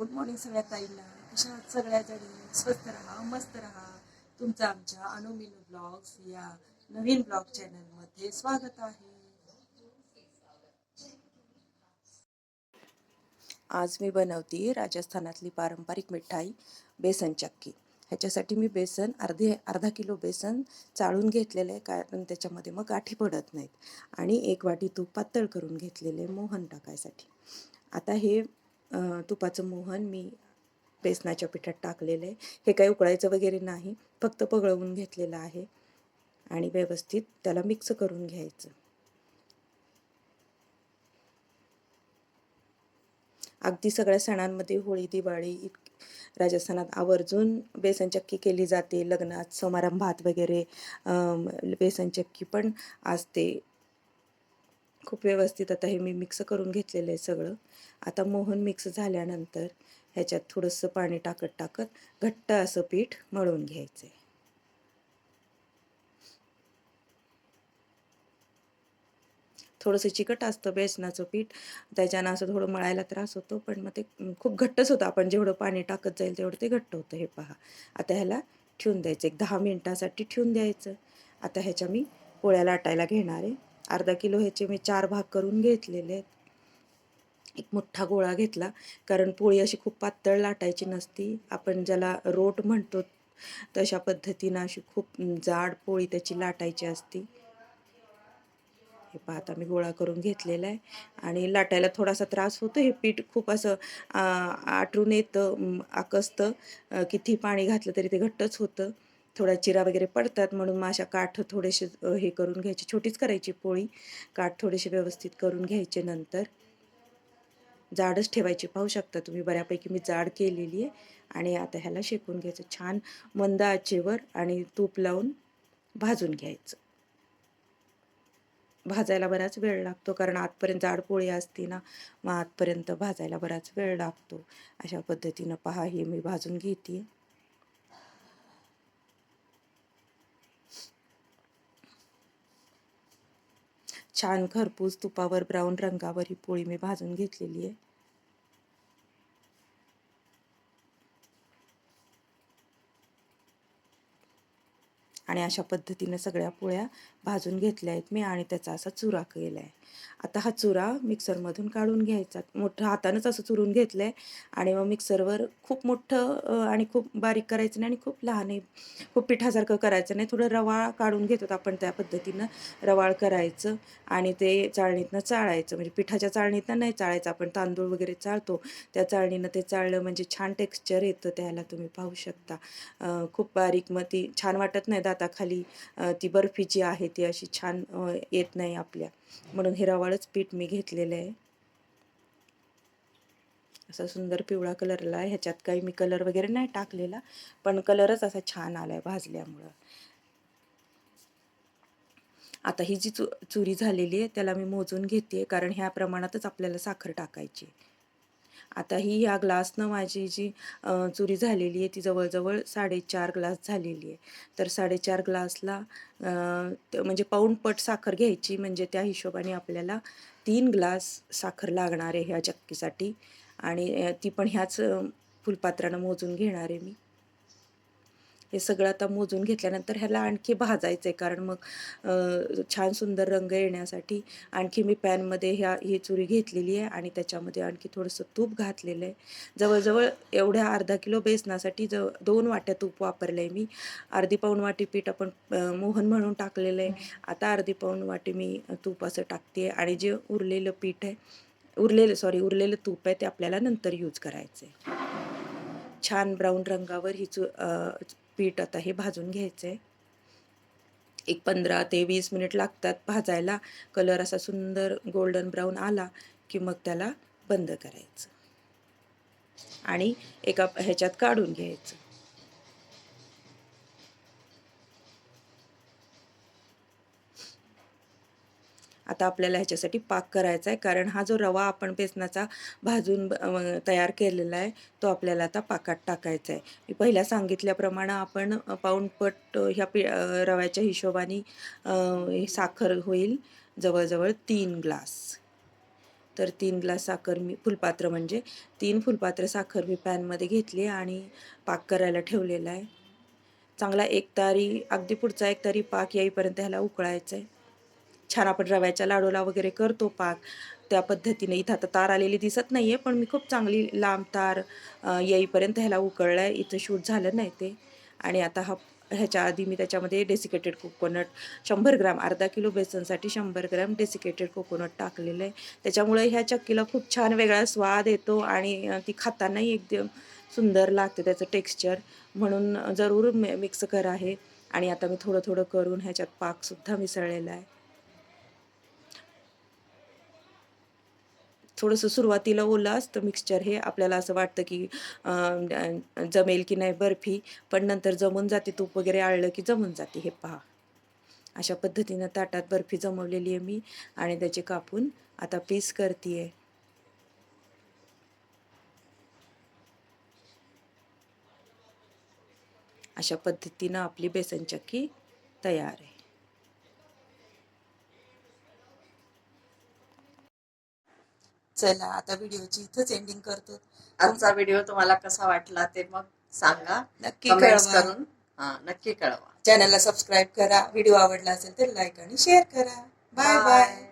Good morning सगळ्या ताईंना. कशा सगळ्या जणी? स्वस्त राहा मस्त राहा. तुमचं आमच्या अनुमिनू ब्लॉग्स या नवीन ब्लॉग चॅनलमध्ये स्वागत आहे. आज मी बनवते राजस्थानातली पारंपरिक मिठाई बेसन चक्की. ह्याच्यासाठी मी बेसन अर्धे अर्धा किलो बेसन चाळून घेतलेलं आहे कारण त्याच्यामध्ये मग गाठी पडत नाहीत. आणि एक वाटी तूप पातळ करून घेतलेले मोहन टाकायसाठी. आता हे तुपाचं मोहन मी बेसनाच्या पिठात टाकलेलं आहे. हे काही उकळायचं वगैरे नाही. फक्त पगळवून घेतलेलं आहे. आणि व्यवस्थित त्याला मिक्स करून घ्यायचं. अगदी सगळ्या सणांमध्ये होळी दिवाळी इत- राजस्थानात आवर्जून बेसन चक्की केली जाते. लग्नात समारंभात वगैरे बेसन चक्की पण असते. खूप व्यवस्थित आता हे मी मिक्स करून घेतलेलं आहे सगळं. आता मोहन मिक्स झाल्यानंतर ह्याच्यात थोडंसं पाणी टाकत टाकत घट्ट असं पीठ मळून घ्यायचं आहे थोडंसं चिकट असतं बेसनाचं पीठ. त्याच्यानं असं थोडं मळायला त्रास होतो पण मग ते खूप घट्टच होतं. आपण जेवढं पाणी टाकत जाईल तेवढं ते घट्ट होतं हे पहा. आता ह्याला ठेवून द्यायचं. एक दहा मिनटासाठी ठेवून द्यायचं. आता ह्याच्या मी पोळ्या लाटायला घेणार आहे. अर्धा किलो ह्याचे मी चार भाग करून घेतलेले आहेत. एक मोठा गोळा घेतला कारण पोळी अशी खूप पातळ लाटायची नसती. आपण ज्याला रोट म्हणतो तशा पद्धतीनं अशी खूप जाड पोळी त्याची लाटायची असती. हे पाहता मी गोळा करून घेतलेला आहे. आणि लाटायला थोडासा त्रास होतो. हे पीठ खूप असं आटरून येतं आकसतं. किती पाणी घातलं तरी ते घट्टच होतं. थोडा चिरा वगैरे पडतात म्हणून मग अशा काठ थोडेसे हे करून घ्यायचे. छोटीच करायची पोळी. काठ थोडेसे व्यवस्थित करून घ्यायचे नंतर. जाडच ठेवायची पाहू शकता तुम्ही. बऱ्यापैकी मी जाड केलेली आहे आणि आता ह्याला शेकून घ्यायचं. छान मंद आचेवर आणि तूप लावून भाजून घ्यायचं. भाजायला बराच वेळ लागतो कारण आतपर्यंत जाड पोळी असते ना मग आतपर्यंत भाजायला बराच वेळ लागतो. अशा पद्धतीनं पहा हे मी भाजून घेते छान खरपूस तुपावर ब्राऊन रंगावर ही पोळी मी भाजून घेतलेली आहे. आणि अशा पद्धतीनं सगळ्या पोळ्या भाजून घेतल्या आहेत मी आणि त्याचा असा चुरा केला आहे आता हा चुरा मिक्सरमधून काढून घ्यायचा. मोठं हातानंच असं चुरून घेतलं आहे आणि मग मिक्सरवर खूप मोठं आणि खूप बारीक करायचं नाही आणि खूप लहान खूप पिठासारखं करायचं नाही. थोडं रवाळ काढून घेतो आपण त्या पद्धतीनं. रवाळ करायचं आणि ते चाळणीतनं चाळायचं. म्हणजे पिठाच्या चाळणीतनं नाही चाळायचं. आपण तांदूळ वगैरे चाळतो. त्या चाळणीनं ते चाळलं म्हणजे छान टेक्स्चर येतं त्याला तुम्ही पाहू शकता. खूप बारीक मग ती छान वाटत नाही दाताखाली. ती बर्फी जी आहे ती अशी छान येत नाही आपल्या. म्हणून हे रवाळच पीठ मी घेतलेलं आहे. असा सुंदर पिवळा कलरला आहे. ह्याच्यात काही मी कलर वगैरे नाही टाकलेला पण कलरच असा छान आलाय भाजल्यामुळं. आता ही जी चु चुरी झालेली आहे त्याला मी मोजून घेते कारण ह्या प्रमाणातच आपल्याला साखर टाकायची आता ही ह्या ग्लासनं माझी जी चुरी झालेली आहे ती जवळजवळ साडेचार ग्लास झालेली आहे. तर साडेचार ग्लासला म्हणजे पाऊण पट साखर घ्यायची म्हणजे त्या हिशोबाने आपल्याला तीन ग्लास साखर लागणार आहे ह्या चक्कीसाठी. आणि ती पण ह्याच फुलपात्रानं मोजून घेणार आहे मी. हे सगळं आता मोजून घेतल्यानंतर ह्याला आणखी भाजायचं आहे कारण मग छान सुंदर रंग येण्यासाठी आणखी मी पॅनमध्ये ह्या ही चुरी घेतलेली आहे आणि त्याच्यामध्ये आणखी थोडंसं तूप घातलेलं आहे. जवळजवळ एवढ्या अर्धा किलो बेसनासाठी जव दोन वाट्या तूप वापरलं आहे मी. अर्धी पाऊण वाटी पीठ आपण मोहन म्हणून टाकलेलं आहे. आता अर्धी पाऊण वाटी मी तूप असं टाकते आणि जे उरलेलं पीठ आहे उरलेलं सॉरी उरलेलं तूप आहे ते आपल्याला नंतर यूज करायचं आहे छान ब्राऊन रंगावर ही चु पीठ आता हे भाजून घ्यायचं आहे एक पंधरा ते वीस मिनिट लागतात भाजायला. कलर असा सुंदर गोल्डन ब्राऊन आला की मग त्याला बंद करायचं. आणि एका ह्याच्यात काढून घ्यायचं. आता आपल्याला ह्याच्यासाठी पाक करायचा आहे. कारण हा जो रवा आपण बेसनाचा भाजून ब- तयार केलेला आहे तो आपल्याला आता पाकात टाकायचा आहे. मी पहिल्या सांगितल्याप्रमाणे आपण पाऊंडपट ह्या पि रव्याच्या हिशोबाने साखर होईल जवळजवळ तीन ग्लास. तर तीन ग्लास साखर मी फुलपात्र म्हणजे तीन फुलपात्र साखर मी पॅनमध्ये घेतली आणि पाक करायला ठेवलेला आहे. चांगला एक तारी अगदी पुढचा एक तारी पाक येईपर्यंत ह्याला उकळायचं आहे. छान आपण रव्याच्या लाडूला वगैरे करतो पाक. त्या पद्धतीने इथं आता तार आलेली दिसत नाही आहे पण मी खूप चांगली लांब तार येईपर्यंत ह्याला उकळलं आहे इथं शूट झालं नाही ते. आणि आता हा ह्याच्या आधी मी त्याच्यामध्ये डेसिकेटेड कोकोनट शंभर ग्राम अर्धा किलो बेसनसाठी शंभर ग्राम डेसिकेटेड कोकोनट टाकलेलं आहे. त्याच्यामुळे ह्या चक्कीला खूप छान वेगळा स्वाद येतो आणि ती खातानाही एकदम सुंदर लागते त्याचं टेक्स्चर म्हणून जरूर मिक्स करा आहे आणि आता मी थोडं थोडं करून ह्याच्यात पाकसुद्धा मिसळलेला आहे. थोडंसं सुरुवातीला ओलं असतं मिक्सचर हे आपल्याला असं वाटतं की जमेल की नाही बर्फी पण नंतर जमून जाते. तूप वगैरे आळलं की जमून जाते. हे पहा. अशा पद्धतीनं ताटात बर्फी जमवलेली आहे मी आणि त्याचे कापून आता पीस करते अशा पद्धतीनं आपली बेसन चक्की तयार आहे. चला आता व्हिडिओची इथंच एंडिंग करतो. आजचा व्हिडिओ तुम्हाला कसा वाटला ते मग सांगा. नक्की कळवा. करून हा नक्की कळवा. चॅनलला सबस्क्राईब करा. व्हिडिओ आवडला असेल तर लाईक आणि शेअर करा. Bye bye